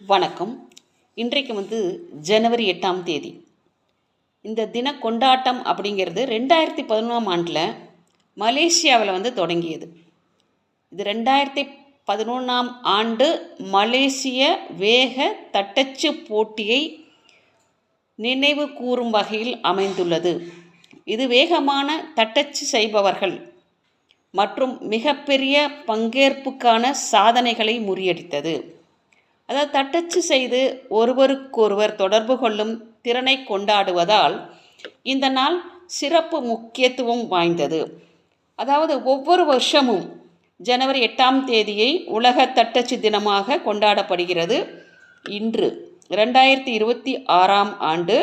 வணக்கம். இன்றைக்கு வந்து ஜனவரி எட்டாம் தேதி. இந்த தின கொண்டாட்டம் அப்படிங்கிறது ரெண்டாயிரத்தி பதினொன்றாம் ஆண்டில் மலேசியாவில் வந்து தொடங்கியது. இது ரெண்டாயிரத்தி பதினொன்றாம் ஆண்டு மலேசிய வேக தட்டச்சு போட்டியை நினைவு கூறும் வகையில் அமைந்துள்ளது. இது வேகமான தட்டச்சு செய்பவர்கள் மற்றும் மிகப்பெரிய பங்கேற்புக்கான சாதனைகளை முறியடித்தது. அதாவது தட்டச்சு செய்து ஒருவருக்கொருவர் தொடர்பு கொள்ளும் திறனை கொண்டாடுவதால் இந்த நாள் சிறப்பு முக்கியத்துவம் வாய்ந்தது. அதாவது ஒவ்வொரு வருஷமும் ஜனவரி எட்டாம் தேதியை உலக தட்டச்சு தினமாக கொண்டாடப்படுகிறது. இன்று ரெண்டாயிரத்தி இருபத்தி ஆறாம் ஆண்டு.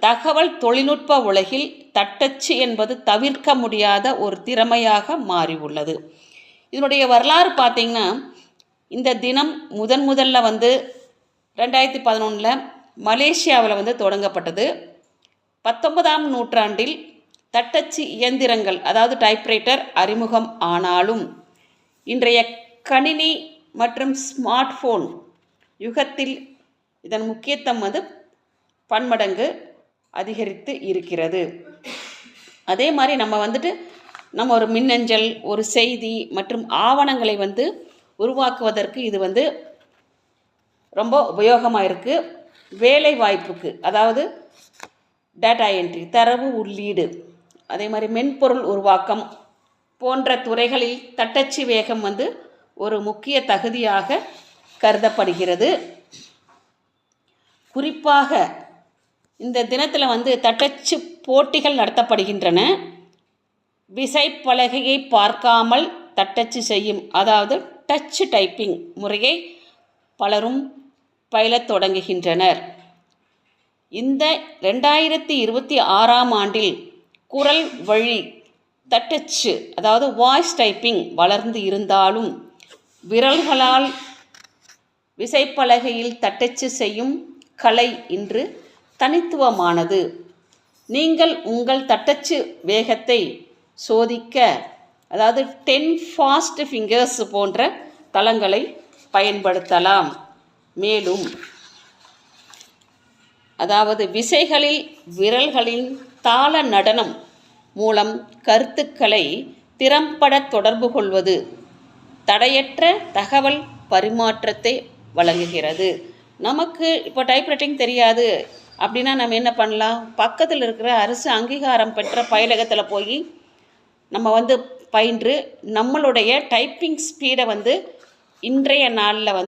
தகவல் தொழில்நுட்ப உலகில் தட்டச்சு என்பது தவிர்க்க முடியாத ஒரு திறமையாக மாறியுள்ளது. இதனுடைய வரலாறு பார்த்திங்கன்னா இந்த தினம் முதன் முதல்ல வந்து ரெண்டாயிரத்தி பதினொன்றில் மலேசியாவில் வந்து தொடங்கப்பட்டது. பத்தொன்பதாம் நூற்றாண்டில் தட்டச்சு இயந்திரங்கள் அதாவது டைப்ரைட்டர் அறிமுகம் ஆனாலும் இன்றைய கணினி மற்றும் ஸ்மார்ட் ஃபோன் யுகத்தில் இதன் முக்கியத்துவம் வந்து பன்மடங்கு அதிகரித்து இருக்கிறது. அதே மாதிரி நம்ம வந்துட்டு நம்ம ஒரு மின்னஞ்சல் ஒரு செய்தி மற்றும் ஆவணங்களை வந்து உருவாக்குவதற்கு இது வந்து ரொம்ப உபயோகமாக இருக்குது வேலை வாய்ப்புக்கு அதாவது டேட்டா என்ட்ரி தரவு உள்ளீடு அதே மாதிரி மென்பொருள் உருவாக்கம் போன்ற துறைகளில் தட்டச்சு வேகம் வந்து ஒரு முக்கிய தகுதியாக கருதப்படுகிறது. குறிப்பாக இந்த தினத்தில் வந்து தட்டச்சு போட்டிகள் நடத்தப்படுகின்றன. விசைப்பலகையை பார்க்காமல் தட்டச்சு செய்யும். அதாவது டச் டைப்பிங் முறையை பலரும் பயிலத் தொடங்குகின்றனர். இந்த ரெண்டாயிரத்தி இருபத்தி ஆறாம் ஆண்டில் குரல் வழி தட்டச்சு அதாவது வாய்ஸ் டைப்பிங் வளர்ந்து இருந்தாலும் விரல்களால் விசைப்பலகையில் தட்டச்சு செய்யும் கலை இன்று தனித்துவமானது. நீங்கள் உங்கள் தட்டச்சு வேகத்தை சோதிக்க அதாவது டென் ஃபாஸ்ட் ஃபிங்கர்ஸ் போன்ற தளங்களை பயன்படுத்தலாம். மேலும் அதாவது விசைகளில் விரல்களின் தாள நடனம் மூலம் கருத்துக்களை திறம்பட தொடர்பு கொள்வது தடையற்ற தகவல் பரிமாற்றத்தை வழங்குகிறது. நமக்கு இப்போ டைப்ரைட்டிங் தெரியாது. அப்படின்னா நம்ம என்ன பண்ணலாம்? பக்கத்தில் இருக்கிற அரசு அங்கீகாரம் பெற்ற பயிலகத்தில் போய் நம்ம வந்து பயின்று நம்மளுடைய டைப்பிங் ஸ்பீடை வந்து இன்றைய நாளில் வந்து